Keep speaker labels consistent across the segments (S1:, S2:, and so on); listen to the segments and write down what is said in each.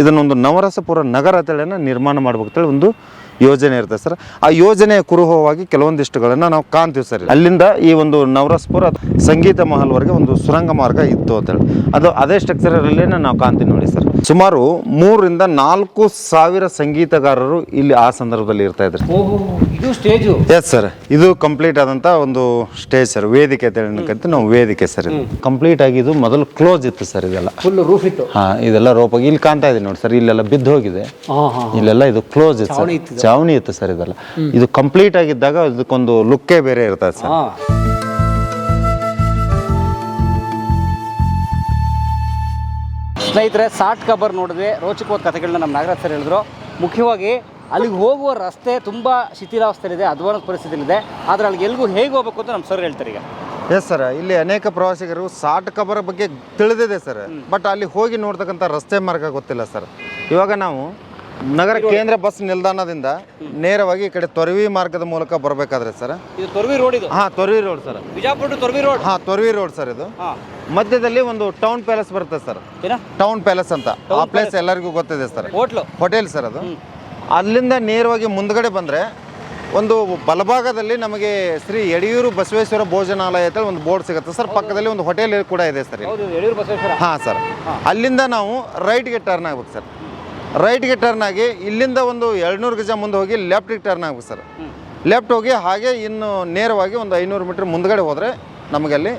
S1: ಇದನ್ನೊಂದು ನವರಸಪುರ ನಗರ ಅಂತೇಳಿ ನಿರ್ಮಾಣ ಮಾಡ್ಬೇಕಂತೇಳಿ ಒಂದು ಯೋಜನೆ ಇರ್ತದೆ ಸರ್. ಆ ಯೋಜನೆಯ ಕುರುಹವಾಗಿ ಕೆಲವೊಂದಿಷ್ಟುಗಳನ್ನು ನಾವು ಕಾಣ್ತೀವಿ ಸರ್. ಅಲ್ಲಿಂದ ಈ ಒಂದು ನವರಸ್ಪುರ ಸಂಗೀತ ಮಹಲ್ವರೆಗೆ ಒಂದು ಸುರಂಗ ಮಾರ್ಗ ಇತ್ತು ಅಂತೇಳಿ ಅದು ಅದೇ ಸ್ಟ್ರಕ್ಚರಲ್ಲೇ ನಾವು ಕಾಣ್ತೀವಿ ನೋಡಿ ಸರ್. ಸುಮಾರು ಮೂರರಿಂದ ನಾಲ್ಕು ಸಾವಿರ ಸಂಗೀತಗಾರರು ಇಲ್ಲಿ ಆ ಸಂದರ್ಭದಲ್ಲಿ ಇರ್ತಾ ಇದ್ರು.
S2: ಓಹೋ ಇದು ಸ್ಟೇಜು?
S1: ಎಸ್ ಸರ್ ಇದು ಕಂಪ್ಲೀಟ್ ಆದಂತ ಒಂದು ಸ್ಟೇಜ್ ಸರ್. ವೇದಿಕೆ ಅಂತ ಹೇಳಿ ನಾವು ವೇದಿಕೆ ಸರ್ ಇದು. ಕಂಪ್ಲೀಟ್ ಆಗಿ ಇದು ಮೊದಲು ಕ್ಲೋಸ್ ಇತ್ತು ಸರ್ ಇದೆಲ್ಲ.
S2: ಫುಲ್ ರೂಫ್ ಇತ್ತು?
S1: ಹಾ ಇದೆಲ್ಲ ರೋಪಾಗಿ ಇಲ್ಲಿ ಕಾಣ್ತಾ ಇದೆ ನೋಡಿ ಸರ್. ಇಲ್ಲೆಲ್ಲ ಬಿದ್ದು ಹೋಗಿದೆ. ಇಲ್ಲೆಲ್ಲ ಇದು ಕ್ಲೋಸ್ ಇತ್ತು ಸರ್. ಚಾವಣಿ ಇತ್ತು ಸರ್ ಇದೆಲ್ಲ. ಇದು ಕಂಪ್ಲೀಟ್ ಆಗಿದ್ದಾಗ ಇದಕ್ಕೊಂದು ಲುಕ್ಕೇ ಬೇರೆ ಇರ್ತದೆ ಸರ್.
S2: ಸ್ನೇಹಿತರೆ ಸಾಟ್ ಕಬರ್ ನೋಡಿದ್ರೆ ರೋಚಕವಾದ ಕಥೆಗಳನ್ನ ನಮ್ಮ ನಾಗರಾಜ್ ಸರ್ ಹೇಳಿದ್ರು. ಮುಖ್ಯವಾಗಿ ಅಲ್ಲಿಗೆ ಹೋಗುವ ರಸ್ತೆ ತುಂಬ ಶಿಥಿಲಾವಸ್ಥೆಯಲ್ಲಿದೆ ಅಧ್ವಾನ ಪರಿಸ್ಥಿತಿಯಲ್ಲಿದೆ. ಆದರೆ ಅಲ್ಲಿಗೆ ಎಲ್ಲಿಗೂ ಹೇಗೆ ಹೋಗ್ಬೇಕು ಅಂತ ನಮ್ಮ ಸರ್ ಹೇಳ್ತಾರೆ ಈಗ.
S1: ಎಸ್ ಸರ್ ಇಲ್ಲಿ ಅನೇಕ ಪ್ರವಾಸಿಗರು ಸಾಟ್ ಕಬರ್ ಬಗ್ಗೆ ತಿಳಿದಿದೆ ಸರ್ ಬಟ್ ಅಲ್ಲಿ ಹೋಗಿ ನೋಡ್ತಕ್ಕಂಥ ರಸ್ತೆ ಮಾರ್ಗ ಗೊತ್ತಿಲ್ಲ ಸರ್ ಇವಾಗ ನಾವು ನಗರ ಕೇಂದ್ರ ಬಸ್ ನಿಲ್ದಾಣದಿಂದ ನೇರವಾಗಿ ಈ ಕಡೆ ತೊರವಿ ಮಾರ್ಗದ ಮೂಲಕ ಬರಬೇಕಾದ್ರೆ ಸರ್?
S2: ಇದು ತೊರವಿ ರೋಡ್ ಇದು?
S1: ಹಾಂ Toravi road sir.
S2: Bijapur Toravi road?
S1: ಹಾಂ ತೊರವಿ ರೋಡ್ ಸರ್ ಇದು.
S2: ಹಾಂ.
S1: ಮಧ್ಯದಲ್ಲಿ ಒಂದು ಟೌನ್ ಪ್ಯಾಲೇಸ್ ಬರುತ್ತೆ ಸರ್.
S2: ಏನ?
S1: ಟೌನ್ ಪ್ಯಾಲೇಸ್ ಅಂತ. ಆ ಪ್ಲೇಸ್ ಎಲ್ಲರಿಗೂ ಗೊತ್ತಿದೆ ಸರ್.
S2: ಹೋಟ್ಲು?
S1: ಹೋಟೆಲ್ ಸರ್ ಅದು. ಅಲ್ಲಿಂದ ನೇರವಾಗಿ ಮುಂದ್ಗಡೆ ಬಂದರೆ ಒಂದು ಬಲಭಾಗದಲ್ಲಿ ನಮಗೆ ಶ್ರೀ ಯಡಿಯೂರು ಬಸವೇಶ್ವರ ಭೋಜನಾಲಯ ಅಂತ ಒಂದು ಬೋರ್ಡ್ ಸಿಗುತ್ತೆ ಸರ್. ಪಕ್ಕದಲ್ಲಿ ಒಂದು ಹೋಟೆಲ್ ಕೂಡ ಇದೆ ಸರ್ ಇಲ್ಲಿ.
S2: ಹೌದು ಯಡಿಯೂರು ಬಸವೇಶ್ವರ.
S1: ಹಾಂ ಸರ್. ಅಲ್ಲಿಂದ ನಾವು ರೈಟ್ಗೆ ಟರ್ನ್ ಆಗ್ಬೇಕು ಸರ್. ರೈಟ್ಗೆ ಟರ್ನ್ ಆಗಿ ಇಲ್ಲಿಂದ ಒಂದು ಎರಡುನೂರು ಗಜ ಮುಂದೆ ಹೋಗಿ ಲೆಫ್ಟಿಗೆ ಟರ್ನ್ ಆಗ್ಬೇಕು ಸರ್. ಲೆಫ್ಟ್ ಹೋಗಿ ಹಾಗೆ ಇನ್ನು ನೇರವಾಗಿ ಒಂದು ಐನೂರು ಮೀಟರ್ ಮುಂದ್ಗಡೆ ಹೋದರೆ ನಮಗೆ ಅಲ್ಲಿ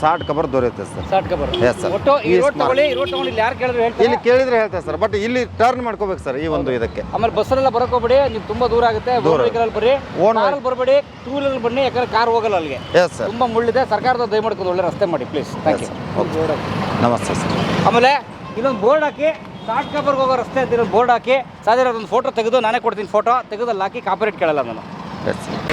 S1: ಸಾಟ್ ಕಬರ್ ದೊರೆಯುತ್ತೆ ಸರ್.
S2: ಸಾಟ್ ಕಬರ್ ಎಸ್ ಸರ್ ಇಲ್ಲಿ ಯಾರು ಕೇಳಿದ್ರು ಹೇಳ್ತಾರೆ?
S1: ಇಲ್ಲಿ ಕೇಳಿದ್ರೆ ಹೇಳ್ತಾರೆ ಸರ್ ಬಟ್ ಇಲ್ಲಿ ಟರ್ನ್ ಮಾಡ್ಕೋಬೇಕು ಸರ್ ಈ ಒಂದು ಇದಕ್ಕೆ.
S2: ಆಮೇಲೆ ಬಸ್ಸಲ್ಲೆಲ್ಲ ಬರಕ್ ಹೋಗ್ಬೇಡಿ ನೀವು ತುಂಬಾ ದೂರ ಆಗುತ್ತೆ ಬರ್ರಿ. ಓನ್ ಬರಬೇಡಿ ಟೂ ವೀಲರ್ ಬನ್ನಿ ಯಾಕಂದ್ರೆ ಕಾರ್ ಹೋಗಲ್ಲ ಅಲ್ಲಿಗೆ.
S1: ಎಸ್ ಸರ್
S2: ತುಂಬಾ ಮುಳ್ಳಿದೆ ಸರ್ಕಾರದ ದಯ ಮಾಡ್ಕೊಂಡು ಒಳ್ಳೆ ರಸ್ತೆ ಮಾಡಿ ಪ್ಲೀಸ್ ಥ್ಯಾಂಕ್ ಯು
S1: ನಮಸ್ತೆ ಸರ್
S2: ಆಮೇಲೆ ಇನ್ನೊಂದು ಬೋರ್ಡ್ ಹಾಕಿ ಸಾಟ್ ಕಬರ್ಗೆ ಹೋಗೋ ರಸ್ತೆ ಅಂತ ಬೋರ್ಡ್ ಹಾಕಿ, ಸಾಧ್ಯ ಒಂದು ಫೋಟೋ ತೆಗೆದು ನಾನೇ ಕೊಡ್ತೀನಿ ಫೋಟೋ ತೆಗೆದು ಅಲ್ಲಿ ಹಾಕಿ ಕಾಪರೇಟ್ ಕೇಳಲ್ಲ ನಾನು.
S1: ಎಸ್ ಸರ್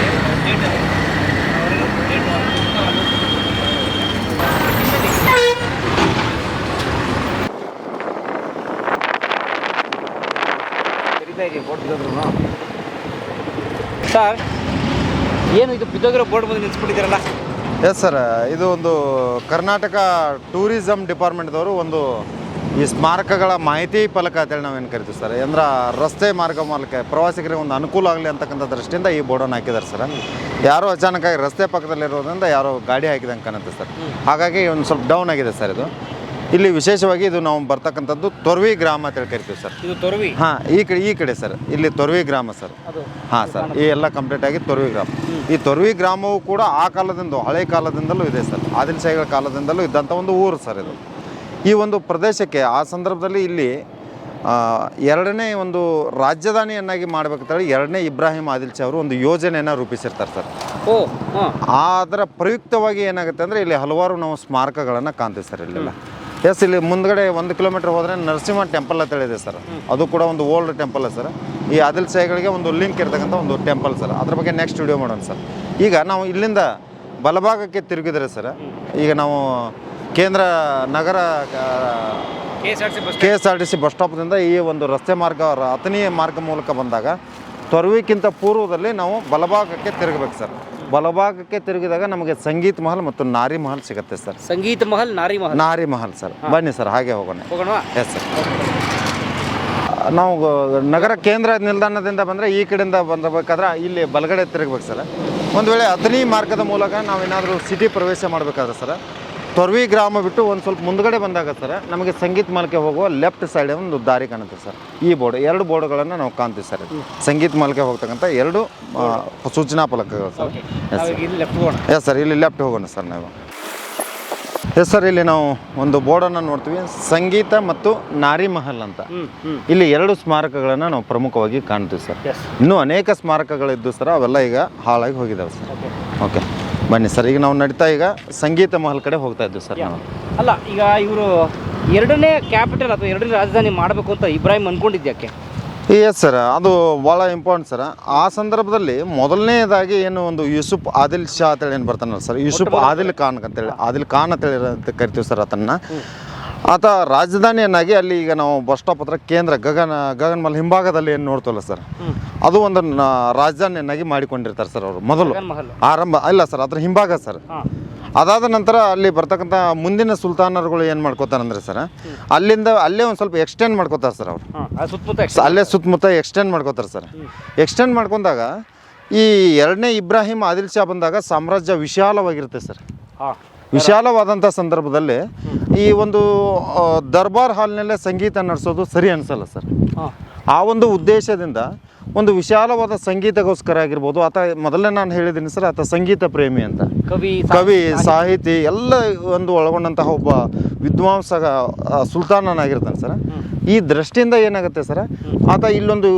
S2: ಸರ್ ಏನು ಇದು ಬಿದ್ದೋಗಿರೋ ಬೋರ್ಡ್ ಬಂದು ನಿಲ್ಸ್ಬಿಟ್ಟಿದ್ದೀರಲ್ಲ?
S1: ಎಸ್ ಸರ್ ಇದು ಒಂದು ಕರ್ನಾಟಕ ಟೂರಿಸಂ ಡಿಪಾರ್ಟ್ಮೆಂಟ್ದವರು ಒಂದು ಈ ಸ್ಮಾರಕಗಳ ಮಾಹಿತಿ ಫಲಕ ಅಂತೇಳಿ ನಾವೇನು ಕರಿತೀವಿ ಸರ್? ಅಂದ್ರೆ ರಸ್ತೆ ಮಾರ್ಗ ಮೂಲಕ ಪ್ರವಾಸಿಗರಿಗೆ ಒಂದು ಅನುಕೂಲ ಆಗಲಿ ಅಂತಕ್ಕಂಥ ದೃಷ್ಟಿಯಿಂದ ಈ ಬೋರ್ಡನ್ನು ಹಾಕಿದ್ದಾರೆ ಸರ್. ಯಾರೋ ಅಚಾನಕ್ಕಾಗಿ ರಸ್ತೆ ಪಕ್ಕದಲ್ಲಿರೋದ್ರಿಂದ ಯಾರೋ ಗಾಡಿ ಹಾಕಿದಂಗೆ ಕಾಣುತ್ತೆ ಸರ್. ಹಾಗಾಗಿ ಒಂದು ಸ್ವಲ್ಪ ಡೌನ್ ಆಗಿದೆ ಸರ್ ಇದು. ಇಲ್ಲಿ ವಿಶೇಷವಾಗಿ ಇದು ನಾವು ಬರ್ತಕ್ಕಂಥದ್ದು ತೊರ್ವಿ ಗ್ರಾಮ ಅಂತೇಳಿ ಕರಿತೀವಿ ಸರ್.
S2: ಇದು ತೊರವಿ?
S1: ಹಾಂ ಈ ಕಡೆ ಈ ಕಡೆ ಸರ್. ಇಲ್ಲಿ ತೊರ್ವಿ ಗ್ರಾಮ ಸರ್. ಹಾಂ ಸರ್ ಈ ಎಲ್ಲ ಕಂಪ್ಲೀಟ್ ಆಗಿ ತೊರ್ವಿ ಗ್ರಾಮ. ಈ ತೊರ್ವಿ ಗ್ರಾಮವು ಕೂಡ ಆ ಕಾಲದಿಂದ ಹಳೆ ಕಾಲದಿಂದಲೂ ಇದೆ ಸರ್. ಆದಿಲ್ ಶಾಹಿಗಳ ಕಾಲದಿಂದಲೂ ಇದ್ದಂಥ ಒಂದು ಊರು ಸರ್ ಇದು. ಈ ಒಂದು ಪ್ರದೇಶಕ್ಕೆ ಆ ಸಂದರ್ಭದಲ್ಲಿ ಇಲ್ಲಿ ಎರಡನೇ ಒಂದು ರಾಜಧಾನಿಯನ್ನಾಗಿ ಮಾಡ್ಬೇಕಂತೇಳಿ ಎರಡನೇ ಇಬ್ರಾಹಿಂ ಆದಿಲ್ ಶಾ ಅವರು ಒಂದು ಯೋಜನೆಯನ್ನು ರೂಪಿಸಿರ್ತಾರೆ ಸರ್.
S2: ಓ
S1: ಅದರ ಪ್ರಯುಕ್ತವಾಗಿ ಏನಾಗುತ್ತೆ ಅಂದರೆ ಇಲ್ಲಿ ಹಲವಾರು ನಾವು ಸ್ಮಾರಕಗಳನ್ನು ಕಾಣ್ತೀವಿ ಸರ್ ಇಲ್ಲೆಲ್ಲ. ಎಸ್ ಇಲ್ಲಿ ಮುಂದ್ಗಡೆ ಒಂದು ಕಿಲೋಮೀಟರ್ ಹೋದರೆ ನರಸಿಂಹ ಟೆಂಪಲ್ ಅಂತ ಹೇಳಿದೆ ಸರ್. ಅದು ಕೂಡ ಒಂದು ಓಲ್ಡ್ ಟೆಂಪಲ್ ಸರ್. ಈ ಆದಿಲ್ ಶಾಹಿಗಳಿಗೆ ಒಂದು ಲಿಂಕ್ ಇರ್ತಕ್ಕಂಥ ಒಂದು ಟೆಂಪಲ್ ಸರ್. ಅದ್ರ ಬಗ್ಗೆ ನೆಕ್ಸ್ಟ್ ವಿಡಿಯೋ ಮಾಡೋಣ ಸರ್. ಈಗ ನಾವು ಇಲ್ಲಿಂದ ಬಲಭಾಗಕ್ಕೆ ತಿರುಗಿದರೆ ಸರ್ ಈಗ ನಾವು ಕೇಂದ್ರ ನಗರ
S2: K S R C bus
S1: K S R T C bus ಸ್ಟಾಪ್ದಿಂದ ಈ ಒಂದು ರಸ್ತೆ ಮಾರ್ಗ ಅತನೀಯ ಅಥಣಿ ಮಾರ್ಗ ಮೂಲಕ ಬಂದಾಗ ತೊರವಿಕ್ಕಿಂತ ಪೂರ್ವದಲ್ಲಿ ನಾವು ಬಲಭಾಗಕ್ಕೆ ತಿರುಗಬೇಕು ಸರ್. ಬಲಭಾಗಕ್ಕೆ ತಿರುಗಿದಾಗ ನಮಗೆ ಸಂಗೀತ ಮಹಲ್ ಮತ್ತು ನಾರಿ ಮಹಲ್ ಸಿಗುತ್ತೆ ಸರ್.
S2: ಸಂಗೀತ ಮಹಲ್ ನಾರಿ ಮಹಲ್.
S1: ನಾರಿ ಮಹಲ್ ಸರ್. ಬನ್ನಿ ಸರ್ ಹಾಗೆ ಹೋಗೋಣ.
S2: ಹೋಗೋಣ
S1: ಎಸ್ ಸರ್ ನಾವು ನಗರ ಕೇಂದ್ರ ನಿಲ್ದಾಣದಿಂದ ಬಂದರೆ ಈ ಕಡೆಯಿಂದ ಬಂದಬೇಕಾದ್ರೆ ಇಲ್ಲಿ ಬಲಗಡೆ ತಿರುಗಬೇಕು ಸರ್. ಒಂದು ವೇಳೆ ಅಥಣಿ ಮಾರ್ಗದ ಮೂಲಕ ನಾವೇನಾದರೂ ಸಿಟಿ ಪ್ರವೇಶ ಮಾಡಬೇಕಾದ್ರೆ ಸರ್ ತೊರ್ವಿ ಗ್ರಾಮ ಬಿಟ್ಟು ಒಂದು ಸ್ವಲ್ಪ ಮುಂದಗಡೆ ಬಂದಾಗ ಸರ್ ನಮಗೆ ಸಂಗೀತ ಮಾಲ್ಕೆ ಹೋಗುವ ಲೆಫ್ಟ್ ಸೈಡ್ ಒಂದು ದಾರಿ ಕಾಣುತ್ತೆ ಸರ್ ಈ ಬೋರ್ಡ್ ಎರಡು ಬೋರ್ಡ್ಗಳನ್ನು ನಾವು ಕಾಣ್ತೀವಿ ಸರ್ ಸಂಗೀತ ಮಾಲ್ಕೆ ಹೋಗ್ತಕ್ಕಂಥ ಎರಡು ಸೂಚನಾ ಫಲಕಗಳು ಸರ್ ಎಸ್ ಸರ್ ಇಲ್ಲಿ ಲೆಫ್ಟ್ ಹೋಗೋಣ. ಸರ್ ನಾವು. ಎಸ್ ಸರ್ ಇಲ್ಲಿ ನಾವು ಒಂದು ಬೋರ್ಡನ್ನು ನೋಡ್ತೀವಿ. ಸಂಗೀತ ಮತ್ತು ನಾರಿ ಮಹಲ್ ಅಂತ. ಇಲ್ಲಿ ಎರಡು ಸ್ಮಾರಕಗಳನ್ನು ನಾವು ಪ್ರಮುಖವಾಗಿ ಕಾಣ್ತೀವಿ ಸರ್ ಇನ್ನೂ ಅನೇಕ ಸ್ಮಾರಕಗಳಿದ್ದು ಸರ್ ಅವೆಲ್ಲ ಈಗ ಹಾಳಾಗಿ ಹೋಗಿದ್ದಾವೆ ಸರ್
S2: ಓಕೆ
S1: ಓಕೆ ಬನ್ನಿ ಸರ್ ಈಗ ನಾವು ನಡೀತಾ ಈಗ ಸಂಗೀತ ಮಹಲ್ ಕಡೆ ಹೋಗ್ತಾ ಇದ್ದೀವಿ ಸರ್ ನಾವು.
S2: ಅಲ್ಲ ಈಗ ಇವರು ಎರಡನೇ ಕ್ಯಾಪಿಟಲ್ ಅಥವಾ ಎರಡನೇ ರಾಜಧಾನಿ ಮಾಡಬೇಕು ಅಂತ ಇಬ್ರಾಹಿಂ ಅನ್ಕೊಂಡಿದ್ಯಾಕೆ?
S1: ಎಸ್ ಸರ್ ಅದು ಭಾಳ ಇಂಪಾರ್ಟೆಂಟ್ ಸರ್ ಆ ಸಂದರ್ಭದಲ್ಲಿ ಮೊದಲನೇದಾಗಿ ಏನು ಒಂದು ಯೂಸುಫ್ ಆದಿಲ್ ಶಾ ಅಂತೇಳಿ ಏನು ಬರ್ತಾನಲ್ಲ ಸರ್ ಯೂಸುಫ್ ಆದಿಲ್ ಖಾನ್ ಅಂತೇಳಿ ಆದಿಲ್ ಖಾನ್ ಅಂತೇಳಿ ಅಂತ ಕರಿತೀವಿ ಸರ್ ಆತನ್ನ ಆತ ರಾಜಧಾನಿಯನ್ನಾಗಿ ಅಲ್ಲಿ ಈಗ ನಾವು ಬಸ್ ಸ್ಟಾಪ್ ಹತ್ರ ಕೇಂದ್ರ ಗಗನ ಗಗನ್ಮಲ್ ಹಿಂಭಾಗದಲ್ಲಿ ಏನು ನೋಡ್ತಲ್ಲ ಸರ್? ಅದು ಒಂದು ರಾಜಧಾನಿಯನ್ನಾಗಿ ಮಾಡಿಕೊಂಡಿರ್ತಾರೆ ಸರ್ ಅವರು ಮೊದಲು. ಆರಂಭ ಇಲ್ಲ ಸರ್ ಅದ್ರ ಹಿಂಭಾಗ ಸರ್. ಅದಾದ ನಂತರ ಅಲ್ಲಿ ಬರ್ತಕ್ಕಂಥ ಮುಂದಿನ ಸುಲ್ತಾನರುಗಳು ಏನು ಮಾಡ್ಕೋತಾರಂದ್ರೆ ಸರ್ ಅಲ್ಲಿಂದ ಅಲ್ಲೇ ಒಂದು ಸ್ವಲ್ಪ ಎಕ್ಸ್ಟೆಂಡ್ ಮಾಡ್ಕೋತಾರೆ ಸರ್ ಅವರು. ಅಲ್ಲೇ ಸುತ್ತಮುತ್ತ ಎಕ್ಸ್ಟೆಂಡ್ ಮಾಡ್ಕೋತಾರೆ ಸರ್. ಎಕ್ಸ್ಟೆಂಡ್ ಮಾಡ್ಕೊಂಡಾಗ ಈ ಎರಡನೇ ಇಬ್ರಾಹಿಂ ಆದಿಲ್ ಶಾ ಬಂದಾಗ ಸಾಮ್ರಾಜ್ಯ ವಿಶಾಲವಾಗಿರುತ್ತೆ ಸರ್.
S2: ಹಾಂ.
S1: ವಿಶಾಲವಾದಂಥ ಸಂದರ್ಭದಲ್ಲಿ ಈ ಒಂದು ದರ್ಬಾರ್ ಹಾಲ್ನಲ್ಲೇ ಸಂಗೀತ ನಡೆಸೋದು ಸರಿ ಅನಿಸಲ್ಲ ಸರ್. ಆ ಒಂದು ಉದ್ದೇಶದಿಂದ ಒಂದು ವಿಶಾಲವಾದ ಸಂಗೀತಗೋಸ್ಕರ ಆಗಿರ್ಬೋದು ಆತ ಮೊದಲೇ ನಾನು ಹೇಳಿದ್ದೀನಿ ಸರ್ ಆತ ಸಂಗೀತ ಪ್ರೇಮಿ ಅಂತ.
S2: ಕವಿ
S1: ಕವಿ ಸಾಹಿತಿ ಎಲ್ಲ ಒಂದು ಒಳಗೊಂಡಂತಹ ಒಬ್ಬ ವಿದ್ವಾಂಸ ಸುಲ್ತಾನನಾಗಿರ್ತಾನೆ ಸರ್. ಈ ದೃಷ್ಟಿಯಿಂದ ಏನಾಗುತ್ತೆ ಸರ್? ಆತ ಇಲ್ಲೊಂದು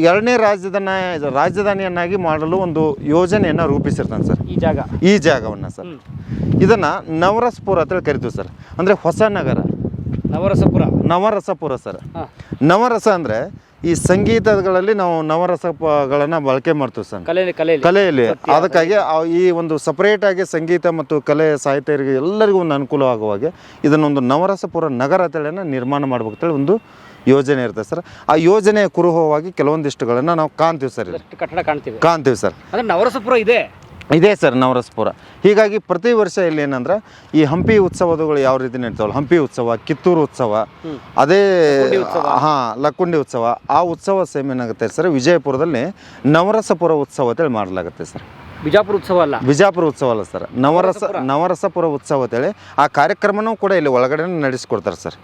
S1: ಎರಡನೇ ರಾಜ್ಯದನ್ನ ರಾಜಧಾನಿಯನ್ನಾಗಿ ಮಾಡಲು ಒಂದು ಯೋಜನೆಯನ್ನು ರೂಪಿಸಿರ್ತಾನೆ ಸರ್.
S2: ಈ ಜಾಗ.
S1: ಈ ಜಾಗವನ್ನು ಸರ್. ಇದನ್ನು ನವರಸಪುರ ಅಂತೇಳಿ ಕರಿತೀವಿ ಸರ್. ಅಂದರೆ ಹೊಸ ನಗರ.
S2: ನವರಸಪುರ.
S1: ನವರಸಪುರ ಸರ್. ನವರಸ ಅಂದರೆ ಈ ಸಂಗೀತಗಳಲ್ಲಿ ನಾವು ನವರಸಗಳನ್ನ ಬಳಕೆ ಮಾಡ್ತೀವಿ ಸರ್.
S2: ಕಲೆಯಲ್ಲಿ ಕಲೆಯಲ್ಲಿ.
S1: ಕಲೆಯಲ್ಲಿ. ಅದಕ್ಕಾಗಿ ಆ- ಈ ಒಂದು ಸಪರೇಟ್ ಆಗಿ ಸಂಗೀತ ಮತ್ತು ಕಲೆ ಸಾಹಿತ್ಯರಿಗೆ ಎಲ್ಲರಿಗೂ ಒಂದು ಅನುಕೂಲ ಆಗುವಾಗೆ ಇದನ್ನೊಂದು ನವರಸಪುರ ನಗರ ತಳಿಯನ್ನು ನಿರ್ಮಾಣ ಮಾಡ್ಬೇಕು ಅಂತೇಳಿ ಒಂದು ಯೋಜನೆ ಇರುತ್ತೆ ಸರ್. ಆ ಯೋಜನೆಯ ಕುರುಹವಾಗಿ ಕೆಲವೊಂದಿಷ್ಟುಗಳನ್ನು ನಾವು ಕಾಣ್ತೀವಿ ಸರ್ ಇಲ್ಲಿ.
S2: ಕಟ್ಟಡ ಕಾಣ್ತೀವಿ
S1: ಕಾಣ್ತೀವಿ ಸರ್.
S2: ಅಂದ್ರೆ ನವರಸಪುರ ಇದೆ.
S1: ಇದೇ ಸರ್ ನವರಸಪುರ. ಹೀಗಾಗಿ ಪ್ರತಿ ವರ್ಷ ಇಲ್ಲಿ ಏನಂದ್ರೆ ಈ ಹಂಪಿ ಉತ್ಸವಗಳು ಯಾವ ರೀತಿ ನಡೀತಾವಲ್ಲ ಹಂಪಿ ಉತ್ಸವ ಕಿತ್ತೂರು ಉತ್ಸವ ಅದೇ ಹಾ ಲಕ್ಕುಂಡಿ ಉತ್ಸವ ಆ ಉತ್ಸವ ಸೇಮ್ ಏನಾಗುತ್ತೆ ಸರ್ ವಿಜಯಪುರದಲ್ಲಿ ನವರಸಪುರ ಉತ್ಸವ ಅಂತೇಳಿ ಮಾಡಲಾಗುತ್ತೆ ಸರ್.
S2: ಬಿಜಾಪುರ ಉತ್ಸವ ಅಲ್ಲ?
S1: ಬಿಜಾಪುರ ಉತ್ಸವ ಅಲ್ಲ ಸರ್. ನವರಸ ನವರಸಪುರ? ಉತ್ಸವ ಅಂತೇಳಿ ಆ ಕಾರ್ಯಕ್ರಮನೂ ಕೂಡ ಇಲ್ಲಿ ಒಳಗಡೆ ನಡೆಸಿಕೊಡ್ತಾರೆ ಸರ್.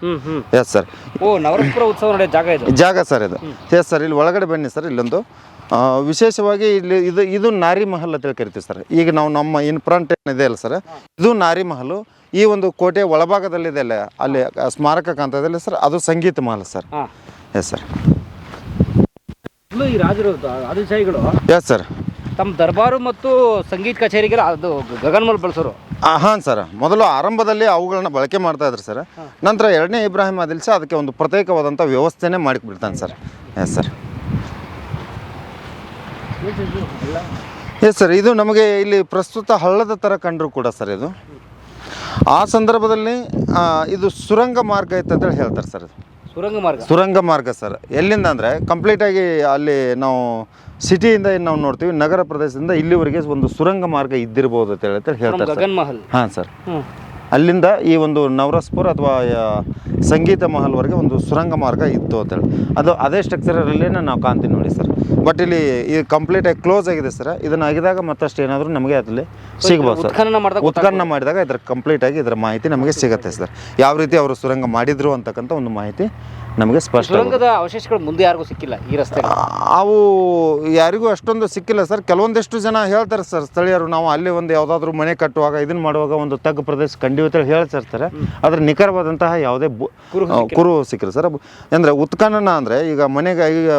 S1: ಎಸ್ ಸರ್
S2: ಓ ನವರಸಪುರ ಉತ್ಸವ ನಡೆಯೋ ಜಾಗ ಇದು?
S1: ಜಾಗ ಸರ್ ಇದು. ಎಸ್ ಸರ್ ಇಲ್ಲಿ ಒಳಗಡೆ ಬನ್ನಿ ಸರ್ ಇಲ್ಲೊಂದು. ವಿಶೇಷವಾಗಿ ಇಲ್ಲಿ ಇದು ಇದು ನಾರಿ ಮಹಲ್ ಅಂತೇಳಿ ಕರಿತೀವಿ ಸರ್. ಈಗ ನಾವು ನಮ್ಮ ಇನ್ ಫ್ರಂಟ್ ಏನಿದೆ ಅಲ್ಲ ಸರ್ ಇದು ನಾರಿ ಮಹಲು. ಈ ಒಂದು ಕೋಟೆ ಒಳಭಾಗದಲ್ಲಿದೆ ಅಲ್ಲ ಅಲ್ಲಿ ಸ್ಮಾರಕ ಕಾಣ್ತದಲ್ಲ ಸರ್ ಅದು Sangeet Mahal sir. Yes sir yes sir
S2: ತಮ್ಮ ದರ್ಬಾರು ಮತ್ತು ಸಂಗೀತ ಕಚೇರಿಗೆ ಅದು ಗಗನ್ಮಲ್ ಬಳಸೋರು.
S1: ಹಾಂ ಸರ್. ಮೊದಲು ಆರಂಭದಲ್ಲಿ ಅವುಗಳನ್ನ ಬಳಕೆ ಮಾಡ್ತಾ ಇದ್ರು ಸರ್. ನಂತರ ಎರಡನೇ ಇಬ್ರಾಹಿಂ ಆದಿಲ್ ಸಹ ಅದಕ್ಕೆ ಒಂದು ಪ್ರತ್ಯೇಕವಾದಂಥ ವ್ಯವಸ್ಥೆನೇ ಮಾಡಿಬಿಡ್ತಾನೆ sir. Yes sir yes sir ಇದು ನಮಗೆ ಇಲ್ಲಿ ಪ್ರಸ್ತುತ ಹಳ್ಳದ ಥರ ಕಂಡರೂ ಕೂಡ ಸರ್ ಇದು. ಆ ಸಂದರ್ಭದಲ್ಲಿ ಇದು ಸುರಂಗ ಮಾರ್ಗ ಇತ್ತು ಅಂತೇಳಿ ಹೇಳ್ತಾರೆ ಸರ್ ಇದು.
S2: ಸುರಂಗ ಮಾರ್ಗ
S1: ಸುರಂಗ ಮಾರ್ಗ ಸರ್. ಎಲ್ಲಿಂದ ಅಂದರೆ ಕಂಪ್ಲೀಟಾಗಿ ಅಲ್ಲಿ ನಾವು ಸಿಟಿಯಿಂದ ಏನು ನಾವು ನೋಡ್ತೀವಿ ನಗರ ಪ್ರದೇಶದಿಂದ ಇಲ್ಲಿವರೆಗೆ ಒಂದು ಸುರಂಗ ಮಾರ್ಗ ಇದ್ದಿರ್ಬೋದು ಅಂತ ಹೇಳಿ ಹೇಳ್ತಾರೆ
S2: ಗಗನ್ ಮಹಲ್.
S1: ಹಾಂ ಸರ್. ಅಲ್ಲಿಂದ ಈ ಒಂದು ನವರಸ್ಪುರ ಅಥವಾ ಸಂಗೀತ ಮಹಲ್ವರೆಗೆ ಒಂದು ಸುರಂಗ ಮಾರ್ಗ ಇತ್ತು ಅಂತೇಳಿ ಅದು ಅದೇ ಸ್ಟ್ರಕ್ಚರಲ್ಲೇ ನಾವು ಕಾಣ್ತೀವಿ ನೋಡಿ ಸರ್. ಬಟ್ ಇಲ್ಲಿ ಇದು ಕಂಪ್ಲೀಟಾಗಿ ಕ್ಲೋಸ್ ಆಗಿದೆ ಸರ್. ಇದನ್ನು ಆಗಿದಾಗ ಮತ್ತಷ್ಟು ಏನಾದರೂ ನಮಗೆ ಅದರಲ್ಲಿ ಸಿಗ್ಬೋದು ಸರ್.
S2: ಉತ್ಖನನ ಮಾಡಿದಾಗ
S1: ಇದರ ಕಂಪ್ಲೀಟಾಗಿ ಇದರ ಮಾಹಿತಿ ನಮಗೆ ಸಿಗುತ್ತೆ ಸರ್. ಯಾವ ರೀತಿ ಅವರು ಸುರಂಗ ಮಾಡಿದರು ಅಂತಕ್ಕಂಥ ಒಂದು ಮಾಹಿತಿ ನಮಗೆ ಸ್ಪಷ್ಟ
S2: ಸುರಂಗದ ಅವಶೇಷಗಳು ಮುಂದೆ ಯಾರಿಗೂ ಸಿಕ್ಕಿಲ್ಲ ಈ ರಸ್ತೆ
S1: ಅವು ಯಾರಿಗೂ ಅಷ್ಟೊಂದು ಸಿಕ್ಕಿಲ್ಲ ಸರ್. ಕೆಲವೊಂದಿಷ್ಟು ಜನ ಹೇಳ್ತಾರೆ ಸರ್ ಸ್ಥಳೀಯರು ನಾವು ಅಲ್ಲಿ ಒಂದು ಯಾವುದಾದ್ರೂ ಮನೆ ಕಟ್ಟುವಾಗ ಇದನ್ನ ಮಾಡುವಾಗ ಒಂದು ತಗ್ಗು ಪ್ರದೇಶ ಕಂಡಿವಿ ಹೇಳ್ತಿರ್ತಾರೆ ಆದ್ರೆ ನಿಖರವಾದಂತಹ ಯಾವುದೇ ಕುರು ಸಿಕ್ಕಿಲ್ಲ. ಸರ್. ಅಂದರೆ ಉತ್ಖನನ ಅಂದರೆ ಈಗ ಮನೆಗೆ ಈಗ